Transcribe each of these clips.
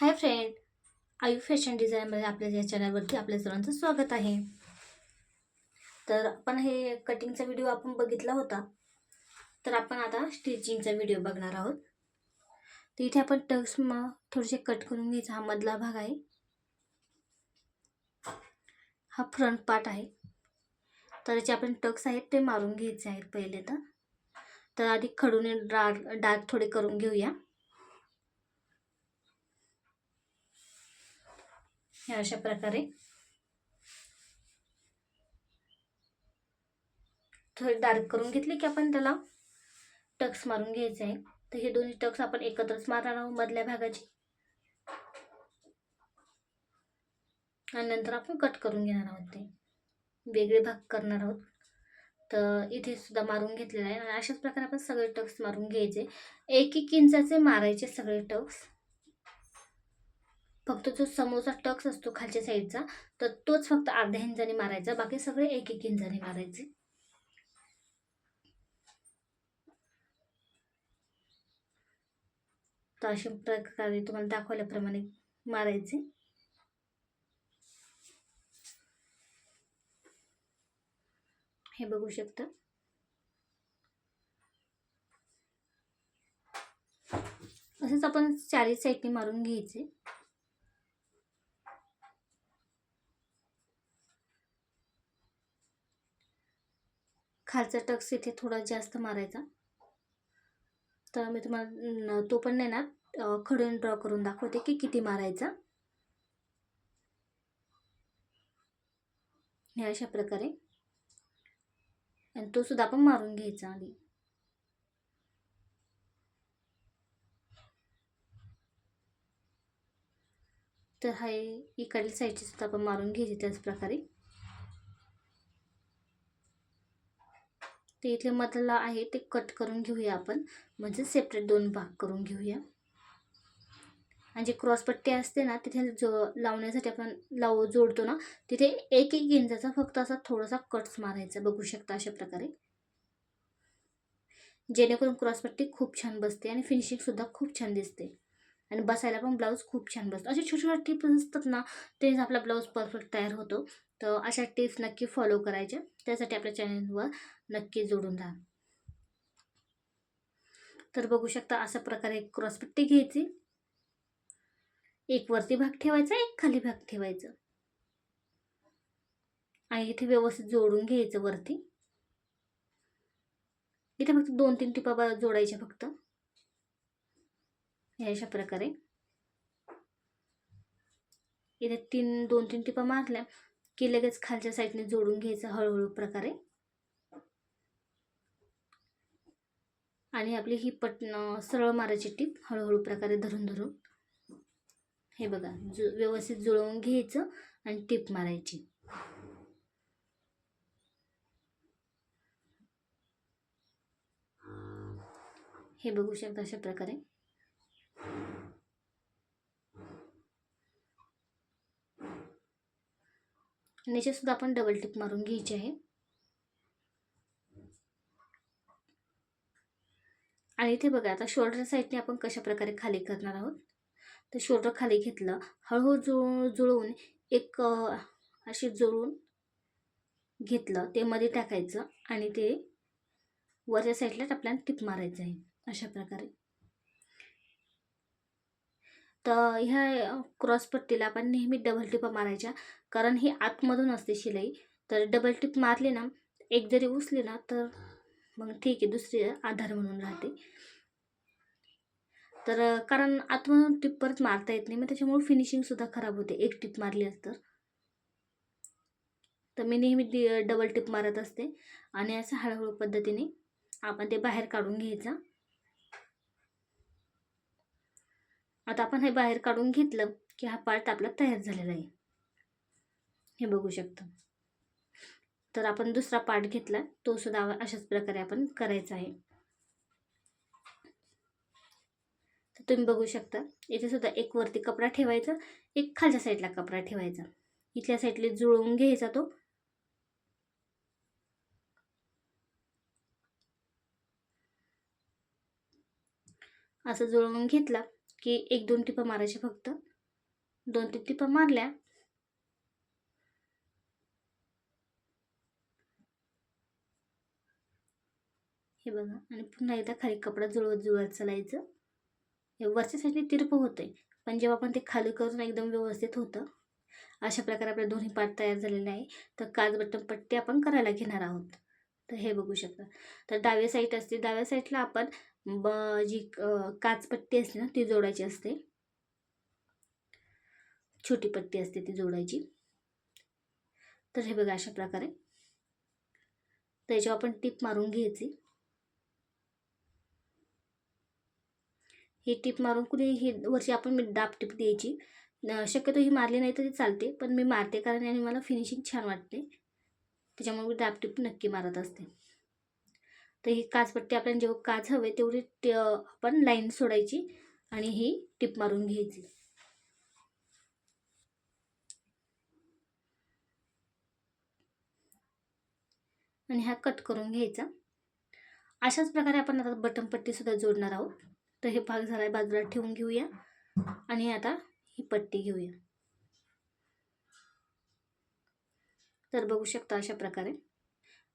Hi friend आयु fashion डिझायनमध्ये आपल्या या चॅनलवरती आपल्या सर्वांचं स्वागत आहे. तर आपण हे कटिंगचा व्हिडिओ आपण बघितला होता. तर आपण आता स्टिचिंगचा व्हिडिओ बघणार आहोत. तर इथे आपण टक्स म थोडेसे कट करून घ्यायचा. हा मधला भाग आहे. हा फ्रंट पार्ट आहे. तर जे आपण टक्स आहेत ते मारून घ्यायचे आहेत पहिले तर. तर आधी खडूने डार्क डार्क थोडे करून घेऊया. हे अशा प्रकारे. थोडे डार्क करून घेतले की आपण त्याला टक्स मारून घ्यायचे आहे. तर हे दोन्ही टक्स आपण एकत्रच मारणार आहोत मधल्या भागाची. आणि नंतर आपण कट करून घेणार आहोत ते. वेगळे भाग करणार आहोत. तर इथे सुद्धा मारून घेतलेलं आहे. आणि अशाच प्रकारे आपण सगळे टक्स मारून घ्यायचे. एक एक इंचाचे मारायचे सगळे टक्स फक्त जो समोरचा टक्स असतो खालच्या साईडचा तर तोच फक्त अर्ध्या हिंजाने मारायचा बाकी सगळे एक एक हिंजाने मारायचे. तर अशा प्रकारे तुम्हाला दाखवल्याप्रमाणे मारायचे. हे बघू शकता. असंच आपण चारी साईडने मारून घ्यायचे. खालचा टक्स इथे थोडा जास्त मारायचा. तर मी तुम्हाला तो पण नाही ना खडून ड्रॉ करून दाखवते की किती मारायचा. हे अशा प्रकारे. आणि तो सुद्धा आपण मारून घ्यायचा आधी. तर हा इकडल्या साईडची सुद्धा आपण मारून घ्यायची त्याच प्रकारे. ते इथे मधला आहे ते कट करून घेऊया आपण. म्हणजे सेपरेट दोन भाग करून घेऊया. आणि जे क्रॉसपट्टी असते ना तिथे जो लावण्यासाठी आपण लाव जोडतो ना तिथे एक एक गिंजाचा फक्त असा थोडासा कट्स मारायचा बघू शकता अशा प्रकारे. जेणेकरून क्रॉसपट्टी खूप छान बसते आणि फिनिशिंगसुद्धा खूप छान दिसते. आणि बसायला पण ब्लाऊज खूप छान बसतो. असे छोटे छोटे टिप्स असतात ना तेच आपला ब्लाऊज परफेक्ट तयार होतो. तर अशा टिप्स नक्की फॉलो करायच्या. त्यासाठी आपल्या चॅनलवर नक्की जोडून राहा. तर बघू शकता अशा प्रकारे क्रॉसपट्टी घ्यायची. एक वरती भाग ठेवायचा एक खाली भाग ठेवायचा. आणि इथे व्यवस्थित जोडून घ्यायचं वरती. इथे फक्त दोन तीन टिपा जोडायच्या फक्त. अशा प्रकारे. इथे तीन दोन तीन टिपा मारल्या. की लगेच खालच्या साईडने जोडून घ्यायचं हळूहळू प्रकारे. आणि आपली ही पट सरळ मारायची टीप हळूहळू प्रकारे धरून धरून. हे बघा जु व्यवस्थित जुळवून घ्यायचं आणि टीप मारायची. हे बघू शकता अशा प्रकारे. आणि सुद्धा आपण डबल टिप मारून घ्यायची आहे. आणि इथे बघा आता शोल्डर साईडने आपण कशा प्रकारे खाली करणार आहोत? तर शोल्डर खाली घेतलं हळूहळू जुळ जुळवून एक अशी जुळून घेतलं ते मध्ये टाकायचं आणि ते वरच्या साईडला आपल्याला टिप मारायचं आहे. अशा प्रकारे. तर ह्या क्रॉसपट्टीला आपण नेहमी डबल टिपा मारायच्या. कारण ही आतमधून असते शिलाई. तर डबल टिप मारली ना एक जरी उचली ना तर मग ठीक आहे दुसरी आधार म्हणून राहते. तर कारण आतमधून टिप परत मारता येत नाही मग त्याच्यामुळे फिनिशिंगसुद्धा खराब होते. एक टिप मारली असतं तर. मी नेहमी डबल टिप मारत असते. आणि असं हळूहळू पद्धतीने आपण ते बाहेर काढून घ्यायचं. आता आपण हे बाहेर काढून घेतलं की हा पार्ट आपला तयार झालेला आहे. हे बघू शकतो. तर आपण दुसरा पार्ट घेतला. तो सुद्धा अशाच प्रकारे आपण करायचा आहे. तर तुम्ही बघू शकता इथे सुद्धा एक वरती कपडा ठेवायचा एक खालच्या साईडला कपडा ठेवायचा. इथल्या साईडला जुळवून घ्यायचा तो. असं जुळवून घेतला. की एक दोन टिपा मारायचे फक्त. दोन तीन टिपा मारल्या. हे बघा आणि पुन्हा एकदा खाली कपडा जुळवत जुळवत चालायचं. हे वरच्या साईडने तिरपं होतं आहे पण जेव्हा आपण ते खाली करून एकदम व्यवस्थित होतं अशा प्रकारे आपले दोन्ही पार्ट तयार झालेले आहे. तर काच बटन पट्टी आपण करायला घेणार आहोत. तर हे बघू शकता. तर डाव्या साईड असते. डाव्या साईडला आपण ब जी काचपट्टी काच पट्टी असते ना ती जोडायची असते. छोटी पट्टी असते ती जोडायची. तर हे बघा अशा प्रकारे. त्याच्यावर आपण टीप मारून घ्यायची. ही टीप मारून कुणी ही वरची आपण मी डाब टीप द्यायची. शक्यतो ही मारली नाही तरी चालते पण मी मारते कारण याने मला फिनिशिंग छान वाटते. त्याच्यामुळे मी नक्की मारत असते. तर ही काचपट्टी आपल्याला जेव्हा काच हवे तेवढी ट- आपण लाईन सोडायची आणि ही टिप मारून घ्यायची. आणि हा कट करून घ्यायचा. अशाच प्रकारे आपण आता बटन जोडणार आहोत. तर हे भाग झाला बाजूला ठेवून घेऊया. आणि आता ही पट्टी घेऊया. तर बघू शकता अशा प्रकारे.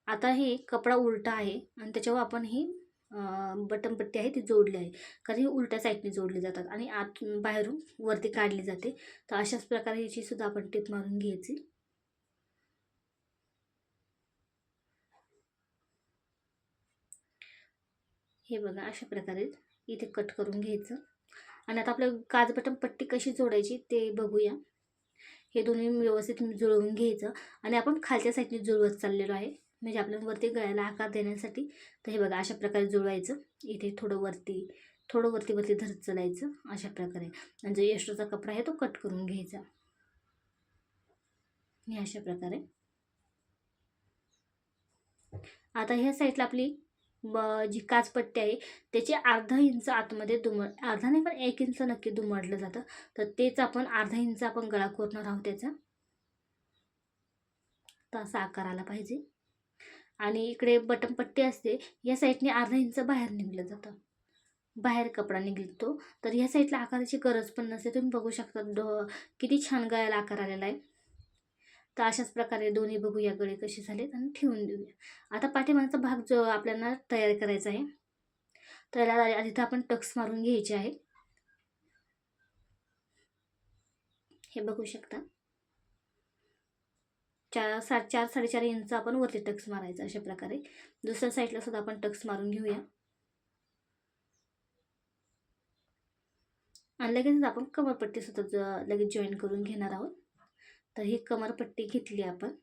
आता हे कपडा उलटा आहे आणि त्याच्यावर आपण ही बटन पट्टी आहे ती जोडली आहे. कारण ही उलट्या साईडने जोडली जातात आणि आत बाहेरून वरती काढली जाते. तर अशाच प्रकारे याची सुद्धा आपण टिप मारून घ्यायची. हे बघा अशा प्रकारे इथे कट करून घ्यायचं. आणि आता आपलं काज बटन पट्टी कशी जोडायची ते बघूया. हे दोन्ही व्यवस्थित जुळवून घ्यायचं. आणि आपण खालच्या साईडने जुळवत चाललेलो आहे. म्हणजे आपल्या वरती गळ्याला आकार देण्यासाठी. तर हे बघा अशा प्रकारे जुळवायचं. इथे थोडं वरती थोडं वरती वरती धरत चालायचं. अशा प्रकारे. आणि जो एक्स्ट्राचा कपडा आहे तो कट करून घ्यायचा. हे अशा प्रकारे. आता ह्या साईडला आपली जी काचपट्टी आहे त्याची अर्धा इंच आतमध्ये दुमड अर्धा नाही पण एक इंच नक्की दुमडलं जातं. तर तेच आपण अर्धा इंच आपण गळा कोरणार आहोत त्याचा. तर असा आकार आला पाहिजे. आणि इकडे बटनपट्टी असते या साईडने अर्धा इंच बाहेर निघलं जातं. बाहेर कपडा निघतो. तर ह्या साईडला आकाराची गरज पण नसते. तुम्ही बघू शकता ड किती छान गळ्याला आकार आलेला आहे. तर अशाच प्रकारे दोन्ही बघूया गळे कसे झालेत आणि ठेवून देऊया. आता पाठीमागचा भाग जो आपल्याला तयार करायचा आहे तर याला आधी आपण टक्स मारून घ्यायचे आहे. हे बघू शकता. चार सा चार साडेचार इंच आपण वरती टक्स मारायचा अशा प्रकारे. दुसऱ्या साईडला सुद्धा आपण टक्स मारून घेऊया. आणि लगेच आपण कमरपट्टीसुद्धा लगेच जॉईन करून घेणार आहोत. तर ही कमरपट्टी घेतली आपण.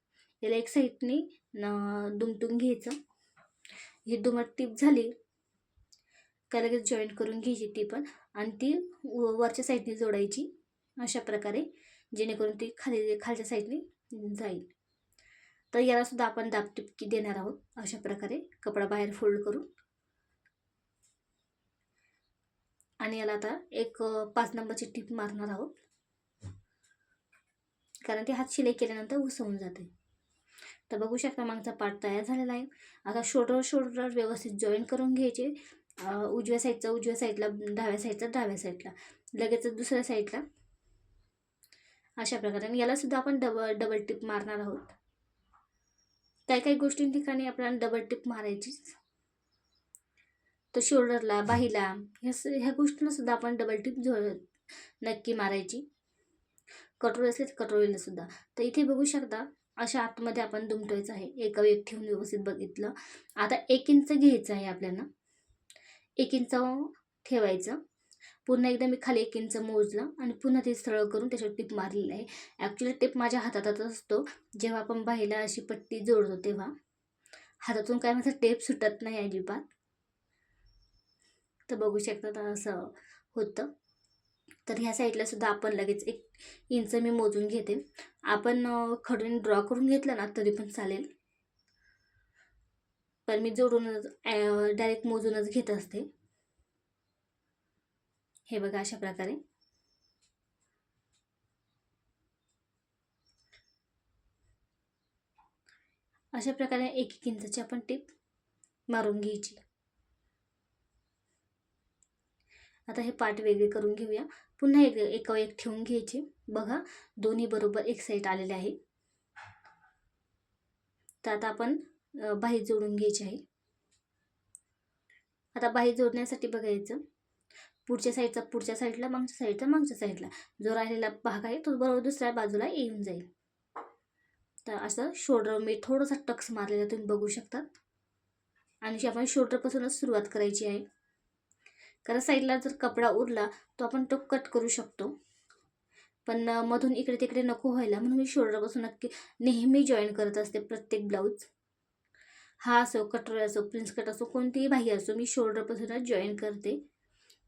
याला एक साईडने न दुमटून घ्यायचं. ही दुमट टीप झाली का लगेच जॉईंट करून घ्यायची ती पण. आणि ती व वरच्या साईडने जोडायची अशा प्रकारे जेणेकरून ती खाली खालच्या साईडने जाईल. तर यालासुद्धा आपण दाब टिपकी देणार आहोत अशा प्रकारे कपडा बाहेर फोल्ड करून. आणि याला आता एक पाच नंबरची टीप मारणार आहोत. कारण ते हात शिलाई केल्यानंतर उसवून जाते. तर बघू शकता मागचा पार्ट तयार झालेला आहे. आता शोल्डर शोल्डर व्यवस्थित जॉईन करून घ्यायचे. उजव्या साईडचा उजव्या साईडला डाव्या साईडचा डाव्या साईडला लगेच दुसऱ्या साईडला अशा प्रकारे. आणि याला सुद्धा आपण डबल डबल टिप मारणार आहोत. काही काही गोष्टी ठिकाणी आपल्याला डबल टिप मारायचीच? तर शोल्डरला बाहीला ह्या स ह्या गोष्टींना सुद्धा आपण डबल टिप जो नक्की मारायची. कटोरी असले तर कटोरीला सुद्धा. तर इथे बघू शकता अशा आतमध्ये आपण दुमटवायचं आहे. एका एक ठेवून व्यवस्थित बघितलं. आता एक इंच घ्यायचं आहे आपल्याला. एक इंच ठेवायचं. पुन्हा एकदा मी खाली एक इंच मोजलं आणि पुन्हा ते सरळ करून त्याच्यावर टिप मारलेली आहे. ॲक्च्युली टिप माझ्या हातातच असतो. जेव्हा आपण बाईला अशी पट्टी जोडतो तेव्हा. हातातून काय माझं टेप सुटत नाही अजिबात. तर बघू शकता असं होतं. तर ह्या साईडला सुद्धा आपण लगेच एक इंच मी मोजून घेते. आपण खडून ड्रॉ करून घेतलं ना तरी पण चालेल. पण मी जोडूनच डायरेक्ट मोजूनच घेत असते. हे बघा अशा प्रकारे. अशा प्रकारे एक एक इंचाची आपण टीप मारून घ्यायची. आता हे पार्ट वेगळे करून घेऊया. पुन्हा एक एका एक ठेवून घ्यायचे. बघा दोन्ही बरोबर एक साईड आलेले आहे. तर आता आपण बाहेर बाही जोडून घ्यायची आहे. आता बाही जोडण्यासाठी बघायचं. पुढच्या साईडचा पुढच्या साईडला मागच्या साईडचा मागच्या साईडला जो राहिलेला भाग आहे तो बरोबर दुसऱ्या बाजूला येऊन जाईल. तर असं शोल्डर मी थोडासा टक्स मारलेला तुम्ही बघू शकतात आणि आपण शोल्डरपासूनच सुरुवात करायची आहे. कारण साईडला जर कपडा उरला तो आपण तो कट करू शकतो. पण मधून इकडे तिकडे नको व्हायला. म्हणून मी शोल्डरपासून नक्की नेहमी जॉईन करत असते प्रत्येक ब्लाऊज हा असो कटोरी असो प्रिन्स कट असो कोणतीही बाही असो मी शोल्डरपासूनच जॉईन करते.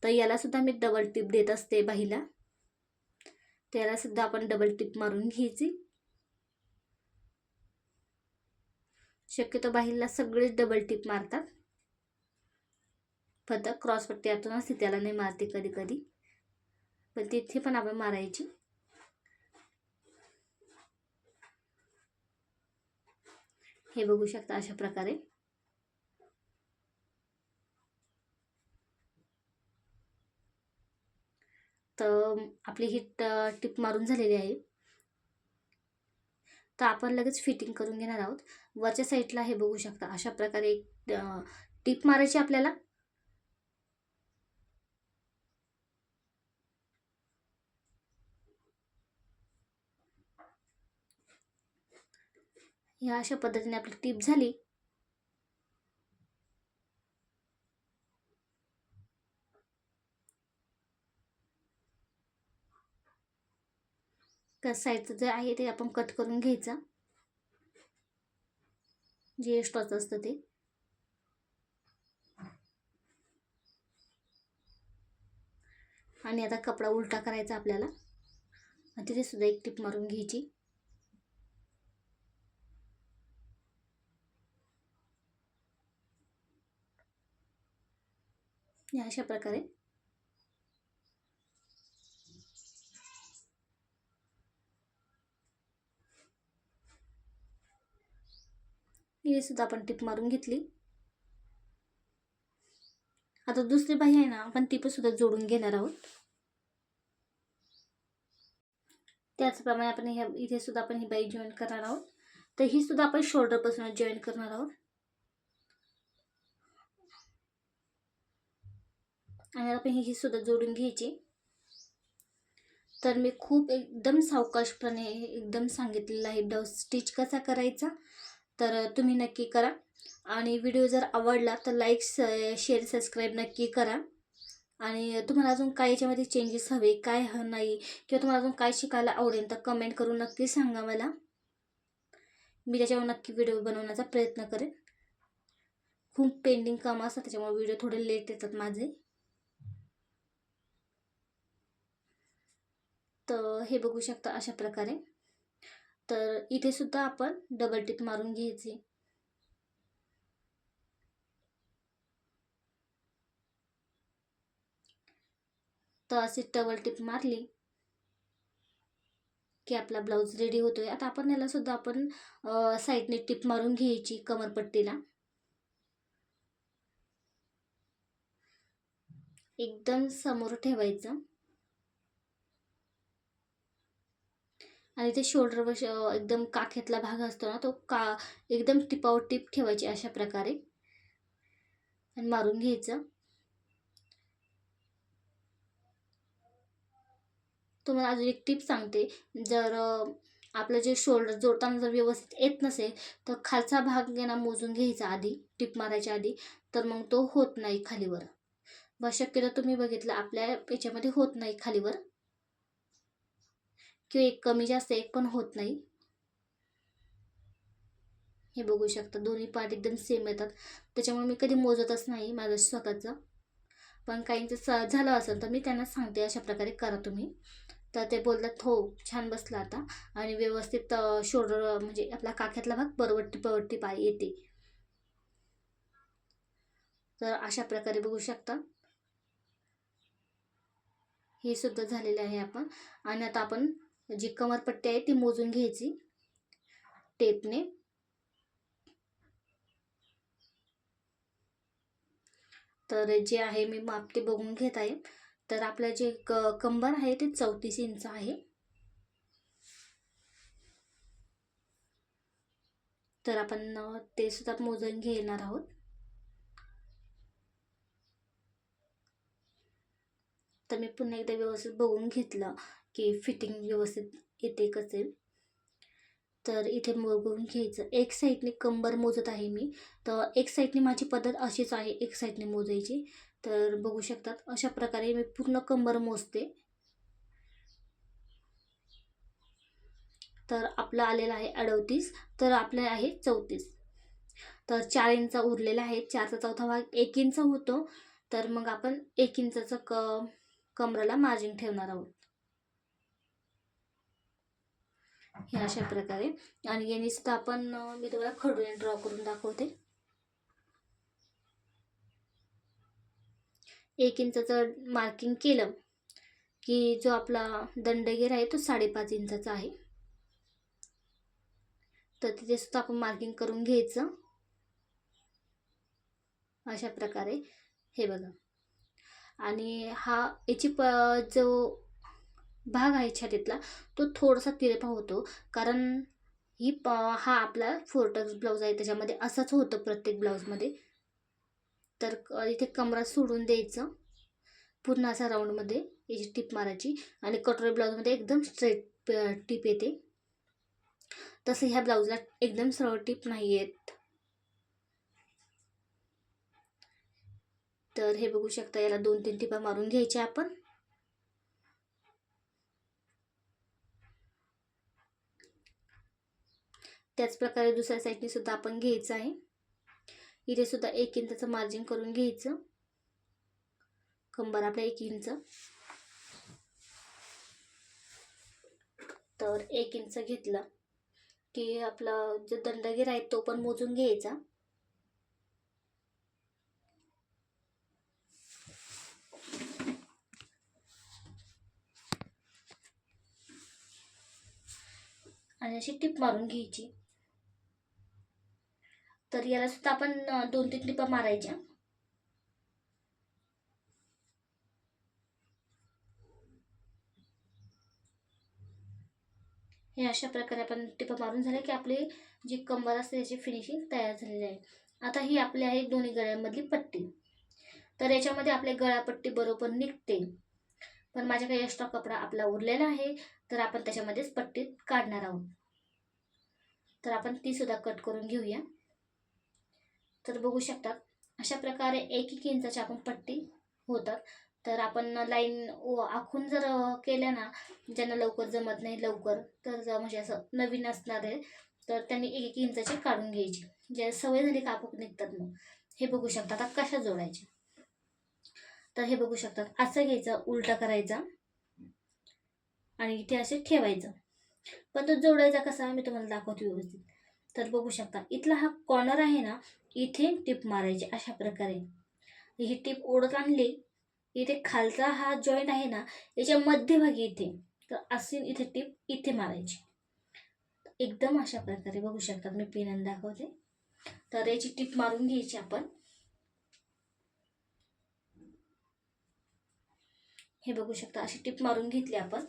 तर यालासुद्धा मी डबल टिप देत असते बाहीला त्यालासुद्धा आपण डबल टिप मारून घ्यायची. शक्यतो बाहीला सगळेच डबल टिप मारतात. फक्त क्रॉसपट्टी यातून असते त्याला नाही मारते कधी कधी. पण तिथे पण आपण मारायची. हे बघू शकता अशा प्रकारे. तर आपली ही टिप मारून झालेली आहे. तर आपण लगेच फिटिंग करून घेणार आहोत. वरच्या साईडला हे बघू शकता अशा प्रकारे एक टिप मारायची आपल्याला. ह्या अशा पद्धतीने आपली टिप झाली. तर साईडचं जे आहे ते आपण कट करून घ्यायचं. जे एक्स्ट्राचं असतं ते. आणि आता कपडा उलटा करायचा आपल्याला. तिथे सुद्धा एक टिप मारून घ्यायची. या अशा प्रकारे. ही सुद्धा आपण टिप मारून घेतली. आता दुसरी बाही आहे ना आपण ती पण सुद्धा जोडून घेणार आहोत. त्याचप्रमाणे आपण ह्या इथे सुद्धा आपण ही बाई जॉईन करणार आहोत. तर ही सुद्धा आपण शोल्डरपासून जॉईन करणार आहोत. आणि आपण ही सुद्धा जोडून घ्यायची. तर मी खूप एकदम सावकाशपणे एकदम सांगितलेलं आहे ब्लाऊज स्टिच कसा करायचा तर तुम्ही नक्की करा. आणि व्हिडिओ जर आवडला तर लाईक शेअर सबस्क्राईब नक्की करा. आणि तुम्हाला अजून काय याच्यामध्ये चेंजेस हवे काय ह नाही किंवा तुम्हाला अजून काय शिकायला आवडेल तर कमेंट करून नक्की सांगा मला. मी त्याच्यावर नक्की व्हिडिओ बनवण्याचा प्रयत्न करेन. खूप पेंडिंग कामं असतात त्याच्यामुळे व्हिडिओ थोडे लेट येतात माझे. तर हे बघू शकता अशा प्रकारे. तर इथे सुद्धा आपण डबल टिप मारून घ्यायची. तर अशी डबल टिप मारली की आपला ब्लाऊज रेडी होतोय. आता आपण याला सुद्धा आपण साईडने टिप मारून घ्यायची कमरपट्टीला. एकदम समोर ठेवायचं. आणि ते शोल्डर एकदम काखेतला भाग असतो ना तो का एकदम टिपावर टिप ठेवायची अशा प्रकारे. आणि मारून घ्यायचं. तुम्हाला अजून एक टिप सांगते. जर आपलं जे शोल्डर जोडताना जर व्यवस्थित येत नसेल तर खालचा भाग आहे ना मोजून घ्यायचा आधी टिप मारायच्या आधी. तर मग तो होत नाही खालीवर. व शक्यतो तुम्ही बघितलं आपल्या याच्यामध्ये होत नाही खालीवर. किंवा एक कमी जास्त एक पण होत नाही. हे बघू शकता दोन्ही पार्ट एकदम सेम येतात. त्याच्यामुळे मी कधी मोजतच नाही माझं स्वतःचं. पण काहींचं स झालं असेल तर मी त्यांना सांगते अशा प्रकारे करा तुम्ही. तर ते बोलतात हो छान बसला आता. आणि व्यवस्थित शोल्डर म्हणजे आपला काख्यातला भाग बरोबर टिपावरती पाय येते. तर अशा प्रकारे बघू शकता. हे सुद्धा झालेलं आहे आपण. आणि आता आपण जी कमरपट्टी आहे ती मोजून घ्यायची. टेपने. तर जे आहे मी माप ते बघून घेत आहे. तर आपलं जे क कंबर आहे ते चौतीस इंच आहे. तर आपण ते सुद्धा मोजून घेणार आहोत. तर मी पुन्हा एकदा व्यवस्थित बघून घेतलं. की फिटिंग व्यवस्थित येते कसे तर इथे बघून घ्यायचं. एक साईडने कंबर मोजत आहे मी. तर एक साईडने माझी पद्धत अशीच आहे. एक साईडने मोजायची. तर बघू शकतात अशा प्रकारे मी पूर्ण कंबर मोजते. तर आपलं आलेलं आहे अडतीस. तर आपलं आहे चौतीस. तर चार इंच उरलेला आहे. चारचा चौथा भाग एक इंच होतो. तर मग आपण एक इंचाचं क कमराला मार्जिन ठेवणार आहोत. हे अशा प्रकारे. आणि याने सुद्धा आपण मी तुम्हाला खडूने ड्रॉ करून दाखवते. एक इंचाचं मार्किंग केलं की जो आपला दंडगेर आहे तो साडेपाच इंचाचा आहे. तर तिथे सुद्धा आपण मार्किंग करून घ्यायचं. अशा प्रकारे. हे बघा. आणि हा याची प जो भाग आहे छातीतला तो थोडासा तिरपा होतो. कारण ही प हा आपला फोरटक्स ब्लाऊज आहे. त्याच्यामध्ये असंच होतं प्रत्येक ब्लाऊजमध्ये. तर क- इथे कमरा सोडून द्यायचं. पूर्ण असा राऊंडमध्ये याची टिप मारायची. आणि कटोरी ब्लाऊजमध्ये एकदम स्ट्रेट टिप येते. तसं ह्या ब्लाऊजला एकदम सरळ टिप नाही येत. तर हे बघू शकता याला दोन तीन टिपा मारून घ्यायच्या आपण. त्याच प्रकारे दुसऱ्या साईडने सुद्धा आपण घ्यायचं आहे. इथे सुद्धा एक इंचाचं मार्जिन करून घ्यायचं. कंबर आपल्या एक इंच. तर एक इंच घेतलं की आपला जो दंडगीर आहे तो पण मोजून घ्यायचा. आणि अशी टिप मारून घ्यायची. तर याला सुद्धा आपण दोन तीन टिपा मारायच्या. हे अशा प्रकारे आपण टिपा मारून झाले की आपली जी कंबर असते त्याची फिनिशिंग तयार झालेली आहे. आता ही आपली आहे दोन्ही गळ्यांमधली पट्टी. तर याच्यामध्ये आपल्या गळापट्टी बरोबर निघते. पण माझ्याकडे एक्स्ट्रा कपडा आपला उरलेला आहे तर आपण त्याच्यामध्येच पट्टी काढणार आहोत. तर आपण ती सुद्धा कट करून घेऊया. तर बघू शकतात. अशा प्रकारे एक एक इंचाच्या आपण पट्टी होतात. तर आपण लाईन आखून जर केल्या ना ज्यांना लवकर जमत नाही लवकर तर म्हणजे असं नवीन असणार आहे तर त्यांनी एक एक इंचाची काढून घ्यायची. ज्या सवय झाली कापूक निघतात मग. हे बघू शकतात आता कशा जोडायच्या. तर हे बघू शकतात. असं घ्यायचं उलटा करायचा आणि इथे असे ठेवायचं. पण तो जोडायचा कसा मी तुम्हाला दाखवते व्यवस्थित. तर बघू शकता इथला हा कॉर्नर आहे ना इथे टिप मारायची अशा प्रकारे. ही टिप ओढत आणली इथे खालचा हा जॉईंट आहे ना याच्या मध्यभागी इथे. तर असे इथे टिप इथे मारायची. एकदम अशा प्रकारे बघू शकतात मी पेनाने दाखवते. तर याची टिप मारून घ्यायची आपण. हे बघू शकता अशी टिप मारून घेतली आपण.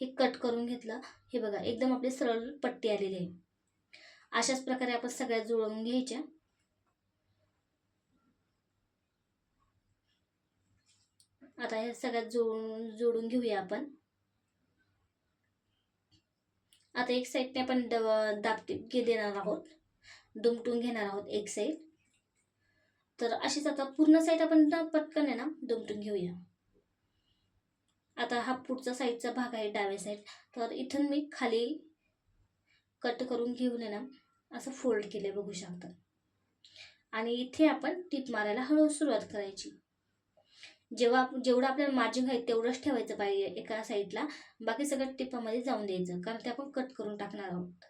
हे कट करून घेतलं. हे बघा एकदम आपली सरळ पट्टी आलेली आहे. अशाच प्रकारे आपण सगळ्या जुळवून घ्यायच्या. आता हे सगळ्यात जोडून जोडून घेऊया आपण. आता एक साईडने आपण द- दाबटी देणार आहोत. दुमटून घेणार आहोत एक साईड तर अशीच आता पूर्ण साईड आपण ना पटकन आहे ना दुमटून घेऊया. आता हा पुढचा साईडचा भाग आहे डाव्या साईड तर इथून मी खाली कट करून घेऊन ना असं फोल्ड केले बघू शकता. आणि इथे आपण टीप मारायला हळूहळू सुरुवात करायची. जेव्हा जेवढं आपल्याला मार्जिन आहे तेवढंच ठेवायचं पाहिजे एका साईडला बाकी सगळं टिपामध्ये जाऊन द्यायचं कारण ते आपण कट करून टाकणार आहोत.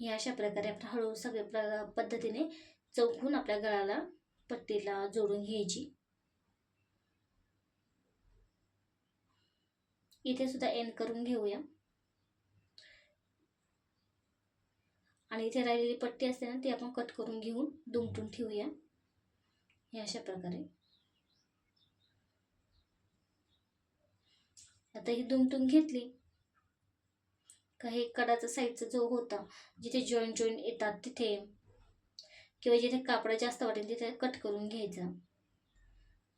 हे अशा प्रकारे आपण हळूहळू सगळ्या प्र पद्धतीने चौकून आपल्या गळाला पट्टीला जोडून घ्यायची. इथे सुद्धा एंड करून घेऊया. आणि इथे राहिलेली पट्टी असते ना ती आपण कट करून घेऊन दुमटून ठेवूया. हे अशा प्रकारे. आता ही दुमटून घेतली. का हे कडाचा साईडचा जो होता जिथे जॉईंट जॉईंट येतात तिथे किंवा जिथे कापड जास्त वाटेल तिथे कट करून घ्यायचा.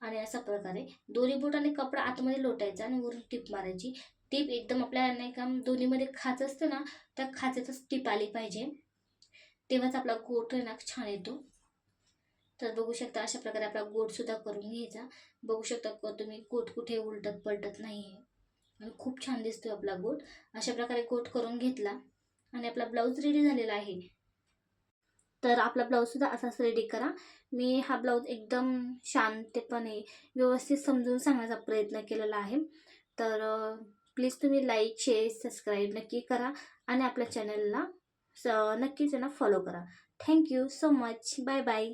आणि अशा प्रकारे दोन्ही बोटाने कपडा आतमध्ये लोटायचा आणि वरून टीप मारायची. टीप एकदम आपल्या नाही का दोन्हीमध्ये खाच असतं ना त्या खाच्यातच टीप आली पाहिजे. तेव्हाच आपला गोट आहे ना छान येतो. तर बघू शकता अशा प्रकारे आपला गोटसुद्धा करून घ्यायचा. बघू शकता को तुम्ही गोट कुठे उलटत पलटत नाही आहे. आणि खूप छान दिसतोय आपला गोट. अशा प्रकारे गोट करून घेतला. आणि आपला ब्लाऊज रेडी झालेला आहे. तर आपला ब्लाऊजसुद्धा असाच रेडी करा. मी हा ब्लाऊज एकदम शांतपणे व्यवस्थित समजून सांगण्याचा प्रयत्न केलेला आहे. तर प्लीज तुम्ही लाईक शेअर सबस्क्राईब नक्की करा आणि आपल्या चॅनलला स नक्कीच ना फॉलो करा. Thank you so much bye bye